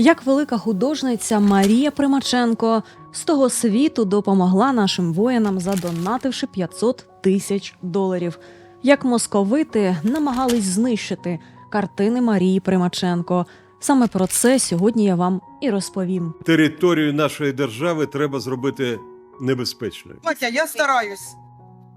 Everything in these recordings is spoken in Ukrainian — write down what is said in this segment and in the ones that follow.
Як велика художниця Марія Примаченко з того світу допомогла нашим воїнам, задонативши 500 тисяч доларів. Як московити намагались знищити картини Марії Примаченко. Саме про це сьогодні я вам і розповім. Територію нашої держави треба зробити небезпечною. Катя, я стараюсь.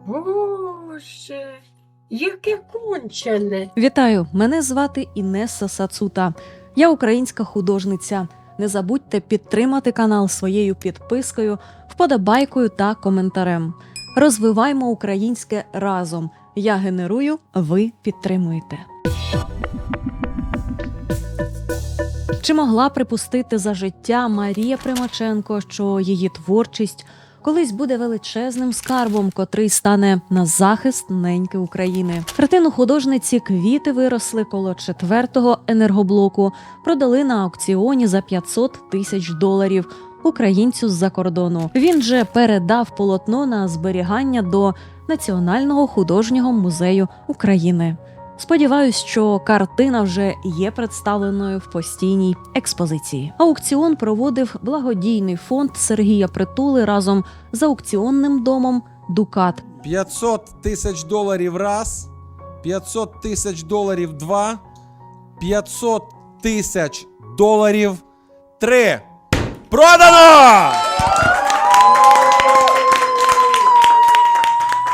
Боже, яке кончене. Вітаю! Мене звати Інеса Сацута. Я українська художниця. Не забудьте підтримати канал своєю підпискою, вподобайкою та коментарем. Розвиваймо українське разом. Я генерую, ви підтримуєте. Чи могла припустити за життя Марія Примаченко, що її творчість колись буде величезним скарбом, котрий стане на захист неньки України? Картину художниці квіти виросли коло четвертого енергоблоку, продали на аукціоні за 500 тисяч доларів. Українцю з-за кордону він же передав полотно на зберігання до Національного художнього музею України. Сподіваюсь, що картина вже є представленою в постійній експозиції. Аукціон проводив благодійний фонд Сергія Притули разом з аукціонним домом Дукат. 500 тисяч доларів раз, 500 тисяч доларів два, 500 тисяч доларів три. Продано!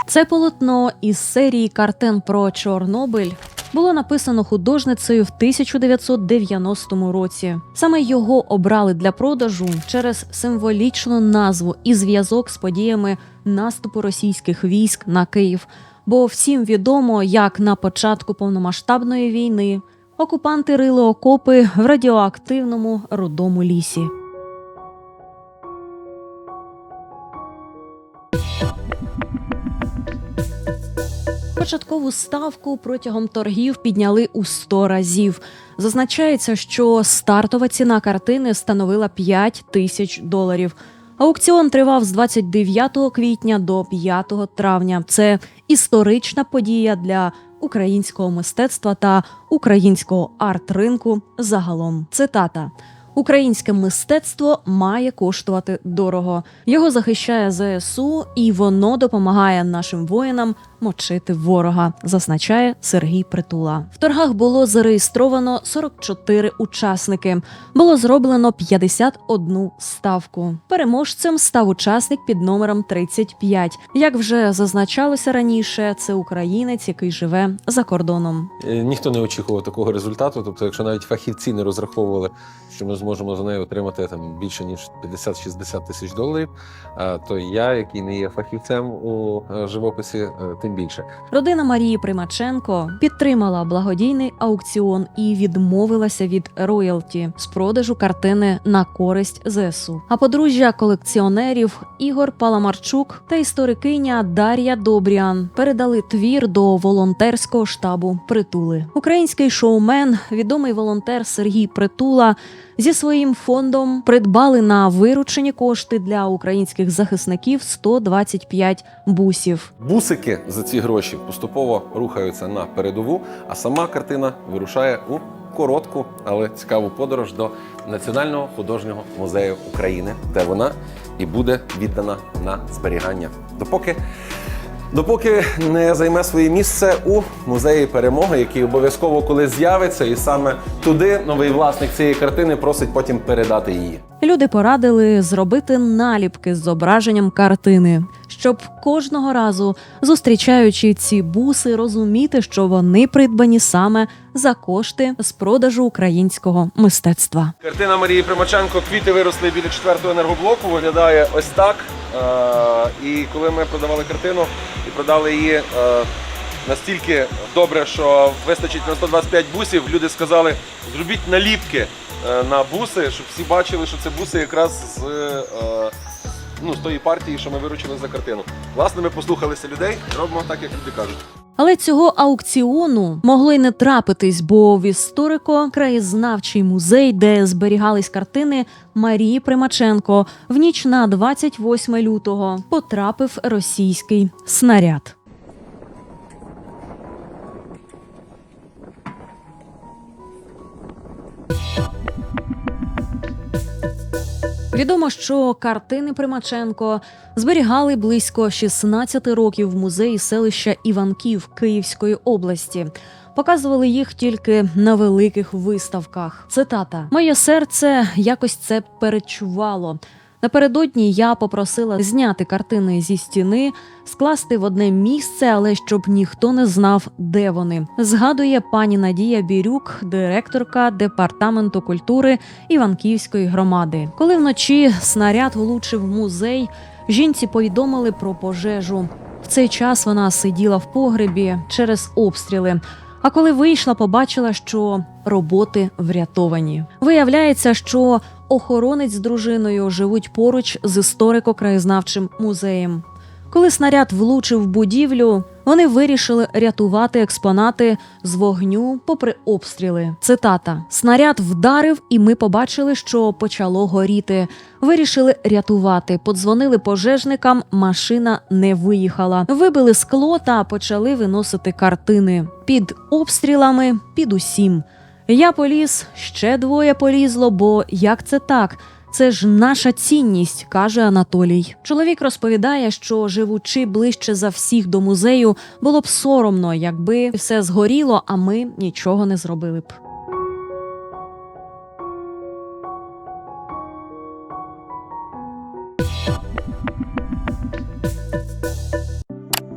Це полотно із серії картин про Чорнобиль було написано художницею в 1990 році. Саме його обрали для продажу через символічну назву і зв'язок з подіями наступу російських військ на Київ. Бо всім відомо, як на початку повномасштабної війни окупанти рили окопи в радіоактивному рудому лісі. Початкову ставку протягом торгів підняли у 100 разів. Зазначається, що стартова ціна картини становила 5 тисяч доларів. Аукціон тривав з 29 квітня до 5 травня. Це історична подія для українського мистецтва та українського арт-ринку загалом. Цитата. Українське мистецтво має коштувати дорого. Його захищає ЗСУ, і воно допомагає нашим воїнам мочити ворога, зазначає Сергій Притула. В торгах було зареєстровано 44 учасники. Було зроблено 51 ставку. Переможцем став учасник під номером 35. Як вже зазначалося раніше, це українець, який живе за кордоном. Е, Ніхто не очікував такого результату. Тобто, якщо навіть фахівці не розраховували, що ми зможемо за нею отримати там більше ніж 50-60 тисяч доларів, а, то я, який не є фахівцем у е, живописі, е, тим більше. Родина Марії Примаченко підтримала благодійний аукціон і відмовилася від роялті з продажу картини на користь ЗСУ. А подружжя колекціонерів Ігор Паламарчук та історикиня Дар'я Добріан передали твір до волонтерського штабу Притули. Український шоумен, відомий волонтер Сергій Притула. Зі своїм фондом придбали на виручені кошти для українських захисників 125 бусів. Бусики за ці гроші поступово рухаються на передову, а сама картина вирушає у коротку, але цікаву подорож до Національного художнього музею України, де вона і буде віддана на зберігання. Допоки Допоки не займе своє місце у музеї перемоги, який обов'язково колись з'явиться, і саме туди новий власник цієї картини просить потім передати її. Люди порадили зробити наліпки з зображенням картини, щоб кожного разу, зустрічаючи ці буси, розуміти, що вони придбані саме за кошти з продажу українського мистецтва. Картина Марії Примаченко Квіти виросли біля четвертого енергоблоку. Виглядає ось так. Е, І коли ми продавали картину і продали її е, настільки добре, що вистачить на 125 бусів, люди сказали, зробіть наліпки на буси, щоб всі бачили, що це буси якраз з, е, ну, з тої партії, що ми виручили за картину. Власне, ми послухалися людей, робимо так, як люди кажуть. Але цього аукціону могло й не трапитись, бо в історико-краєзнавчий музей, де зберігались картини Марії Примаченко, в ніч на 28 лютого потрапив російський снаряд. Відомо, що картини Примаченко зберігали близько 16 років в музеї селища Іванків Київської області. Показували їх тільки на великих виставках. Цитата: Моє серце якось це перечувало. Напередодні я попросила зняти картини зі стіни, скласти в одне місце, але щоб ніхто не знав, де вони. Згадує пані Надія Бірюк, директорка департаменту культури Іванківської громади. Коли вночі снаряд влучив музей, жінці повідомили про пожежу. В цей час вона сиділа в погребі через обстріли. А коли вийшла, побачила, що роботи врятовані. Виявляється, що охоронець з дружиною живуть поруч з історико-краєзнавчим музеєм. Коли снаряд влучив будівлю, вони вирішили рятувати експонати з вогню попри обстріли. Цитата: снаряд вдарив, і ми побачили, що почало горіти. Вирішили рятувати. Подзвонили пожежникам. Машина не виїхала. Вибили скло та почали виносити картини під обстрілами, під усім. Я поліз, ще двоє полізло, бо як це так? Це ж наша цінність, каже Анатолій. Чоловік розповідає, що живучи ближче за всіх до музею, було б соромно, якби все згоріло, а ми нічого не зробили б.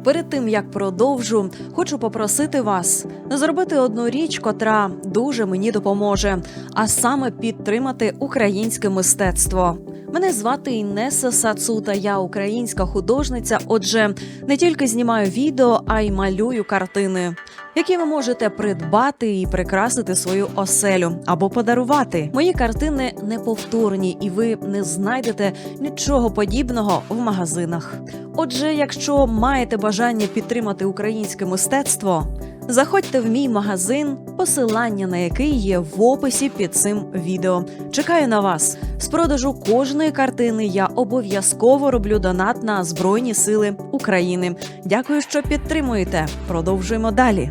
Перед тим як продовжу, хочу попросити вас зробити одну річ, котра дуже мені допоможе, а саме підтримати українське мистецтво. Мене звати Інеса Сацута, я українська художниця. Отже, не тільки знімаю відео, а й малюю картини, які ви можете придбати і прикрасити свою оселю або подарувати. Мої картини неповторні, і ви не знайдете нічого подібного в магазинах. Отже, якщо маєте бажання підтримати українське мистецтво, заходьте в мій магазин, посилання на який є в описі під цим відео. Чекаю на вас. З продажу кожної картини я обов'язково роблю донат на Збройні Сили України. Дякую, що підтримуєте. Продовжуємо далі.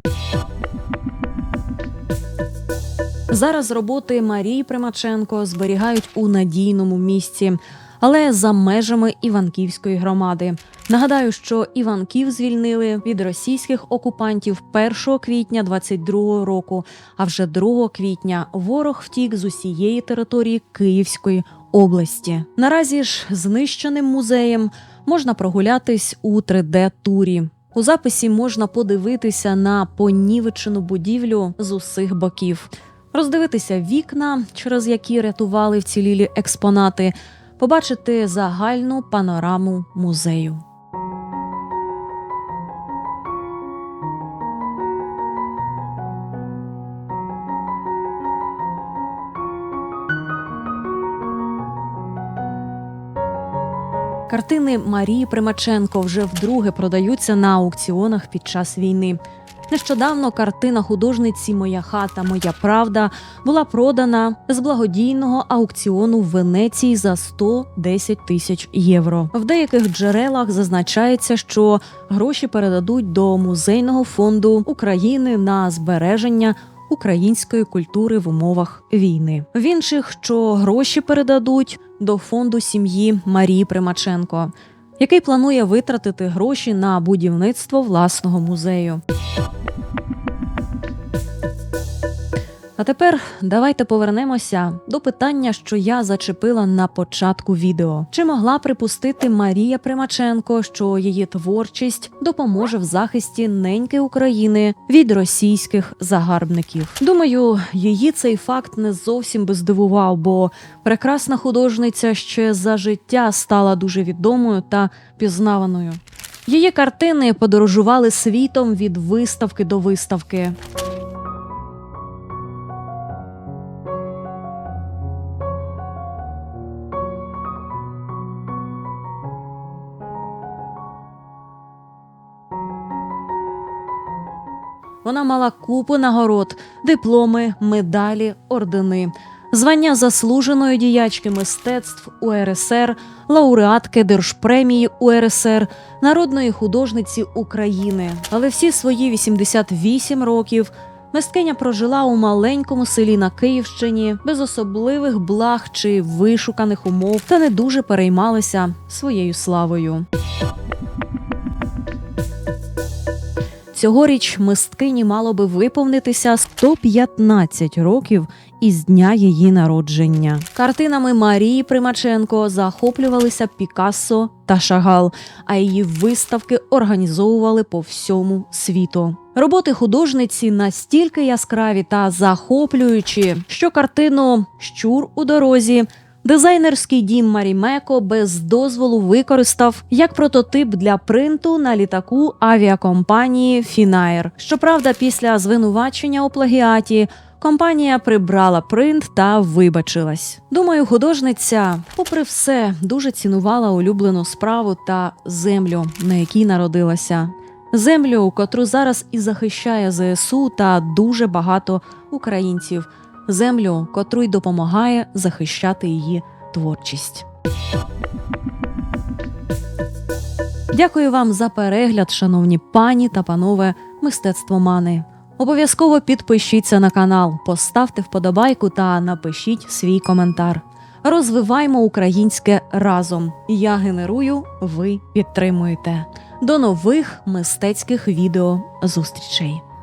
Зараз роботи Марії Примаченко зберігають у надійному місці, але за межами Іванківської громади. Нагадаю, що Іванків звільнили від російських окупантів 1 квітня 22 року. А вже 2 квітня ворог втік з усієї території Київської області. Наразі ж знищеним музеєм можна прогулятись у 3D-турі. У записі можна подивитися на понівечену будівлю з усіх боків, роздивитися вікна, через які рятували вцілілі експонати, побачити загальну панораму музею. Картини Марії Примаченко вже вдруге продаються на аукціонах під час війни. Нещодавно картина художниці Моя хата, моя правда була продана з благодійного аукціону в Венеції за 110 тисяч євро. В деяких джерелах зазначається, що гроші передадуть до музейного фонду України на збереження української культури в умовах війни. В інших, що гроші передадуть до фонду сім'ї Марії Примаченко, який планує витратити гроші на будівництво власного музею. А тепер давайте повернемося до питання, що я зачепила на початку відео. Чи могла припустити Марія Примаченко, що її творчість допоможе в захисті неньки України від російських загарбників? Думаю, її цей факт не зовсім би здивував, бо прекрасна художниця ще за життя стала дуже відомою та пізнаваною. Її картини подорожували світом від виставки до виставки. Вона мала купу нагород, дипломи, медалі, ордени, звання заслуженої діячки мистецтв УРСР, лауреатки Держпремії УРСР, народної художниці України. Але всі свої 88 років Мисткиня прожила у маленькому селі на Київщині без особливих благ чи вишуканих умов та не дуже переймалася своєю славою. Цьогоріч мисткині мало би виповнитися 115 років із дня її народження. Картинами Марії Примаченко захоплювалися Пікассо та Шагал, а її виставки організовували по всьому світу. Роботи художниці настільки яскраві та захоплюючі, що картину Щур у дорозі Дизайнерський дім Марімеко без дозволу використав як прототип для принту на літаку авіакомпанії Фінаєр. Щоправда, після звинувачення у плагіаті компанія прибрала принт та вибачилась. Думаю, художниця, попри все, дуже цінувала улюблену справу та землю, на якій народилася. Землю, котру зараз і захищає ЗСУ та дуже багато українців землю, котру й допомагає захищати її творчість. Дякую вам за перегляд, шановні пані та панове мистецтвомани. Обов'язково підпишіться на канал, поставте вподобайку та напишіть свій коментар. Розвиваймо українське разом. Я генерую, ви підтримуєте. До нових мистецьких відео зустрічей.